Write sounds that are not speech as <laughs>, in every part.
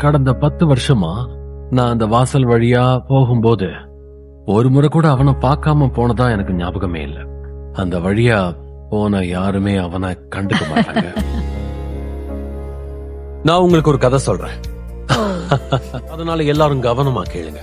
கடந்த பத்து வருஷமா நான் அந்த வாசல் வழியா போகும்போது ஒரு முறை கூட அவனை பார்க்காம போனதா எனக்கு ஞாபகமே இல்ல. அந்த வழியா போன யாருமே அவனை கண்டுக்க மாட்டாங்க. <laughs> நான் உங்களுக்கு ஒரு கதை சொல்றேன். <laughs> அதனால எல்லாரும் கவனமா கேளுங்க.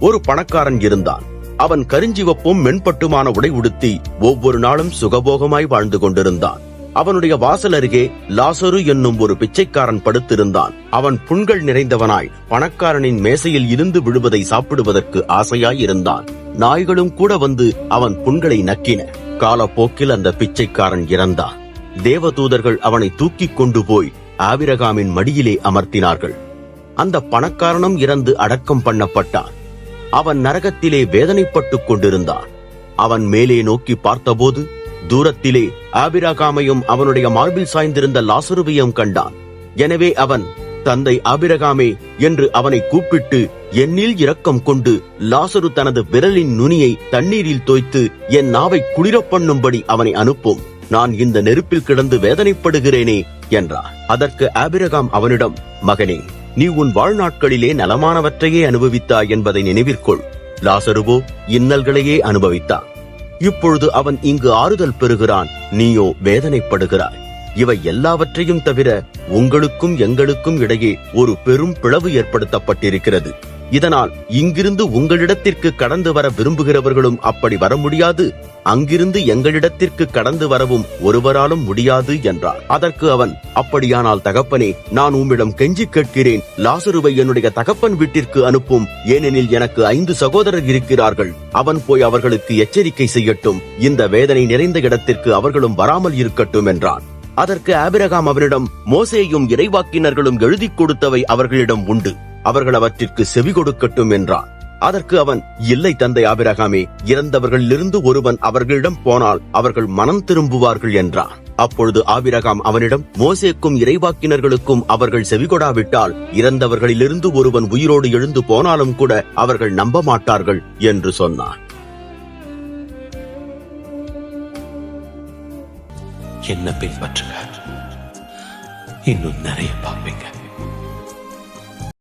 ஒரு பணக்காரன் இருந்தான். அவன் கருஞ்சிவப்பும் மென்பட்டுமான உடை உடுத்தி ஒவ்வொரு நாளும் சுகபோகமாய் வாழ்ந்து கொண்டிருந்தான். அவனுடைய வாசல் அருகே லாசரு என்னும் ஒரு பிச்சைக்காரன் படுத்திருந்தான். அவன் புண்கள் நிறைந்தவனாய் பணக்காரனின் மேசையில் இருந்து விழுவதை சாப்பிடுவதற்கு ஆசையாய் இருந்தான் நாய்களும் கூட வந்து அவன் புண்களை நக்கின. காலப்போக்கில் அந்த பிச்சைக்காரன் இறந்தான். தேவதூதர்கள் அவனை தூக்கிக் கொண்டு போய் ஆபிரகாமின் மடியிலே அமர்த்தினார்கள். அந்த பணக்காரனும் இறந்து அடக்கம் பண்ணப்பட்டான். அவன் நரகத்திலே வேதனைப்பட்டுக் கொண்டிருந்தான். அவன் மேலே நோக்கி பார்த்தபோது தூரத்திலே ஆபிரகாமையும் அவனுடைய மார்பில் சாய்ந்திருந்த லாசருவையும் கண்டான். எனவே அவன் தந்தை ஆபிரகாமே என்று அவனை கூப்பிட்டு என்னில் இரக்கம் கொண்டு லாசரு தனது விரலின் நுனியை தண்ணீரில் தோய்த்து என் நாவை குளிரப் பண்ணும்படி அவனை அனுப்பும். நான் இந்த நெருப்பில் கிடந்து வேதனைப்படுகிறேனே என்றார். அதற்கு ஆபிரகாம் அவனிடம் மகனே நீ உன் வாழ்நாட்களிலே நலமானவற்றையே அனுபவித்தாய் என்பதை நினைவிற்கொள். லாசருவோ இன்னல்களையே அனுபவித்தான். இப்பொழுது அவன் இங்கு ஆறுதல் பெறுகிறான். நீயோ வேதனைப்படுகிறாய். இவை எல்லாவற்றையும் தவிர உங்களுக்கும் எங்களுக்கும் இடையே ஒரு பெரும் பிளவு ஏற்படுத்தப்பட்டிருக்கிறது. இதனால் இங்கிருந்து உங்களிடத்திற்கு கடந்து வர விரும்புகிறவர்களும் அப்படி வர முடியாது. அங்கிருந்து எங்களிடத்திற்கு கடந்து வரவும் ஒருவராலும் முடியாது என்றார். அதற்கு அவன் அப்படியானால் தகப்பனே நான் உம்மிடம் கெஞ்சி கேட்கிறேன். லாசருவை என்னுடைய தகப்பன் வீட்டிற்கு அனுப்பும். ஏனெனில் எனக்கு ஐந்து சகோதரர் இருக்கிறார்கள். அவன் போய் அவர்களுக்கு எச்சரிக்கை செய்யட்டும். இந்த வேதனை நிறைந்த இடத்திற்கு அவர்களும் வராமல் இருக்கட்டும் என்றான். அதற்கு ஆபிரகாம் அவனிடம் மோசேயும் இறைவாக்கினர்களும் எழுதிக் கொடுத்தவை அவர்களிடம் உண்டு. அவர்கள் அவற்றிற்கு செவி கொடுக்கட்டும் என்றான். அதற்கு அவன் இல்லை தந்தை ஆபிரகாமே இறந்தவர்களிலிருந்து ஒருவன் அவர்களிடம் போனால் அவர்கள் மனம் திரும்புவார்கள் என்றான். அப்பொழுது ஆபிரகாம் அவனிடம் மோசேக்கும் இறைவாக்கினர்களுக்கும் அவர்கள் செவிகொடாவிட்டால் இறந்தவர்களிலிருந்து ஒருவன் உயிரோடு எழுந்து போனாலும் கூட அவர்கள் நம்ப மாட்டார்கள் என்று சொன்னான். என்ன பின்பற்றுகிறார்? இன்னும் நிறைய பார்ப்பீங்க.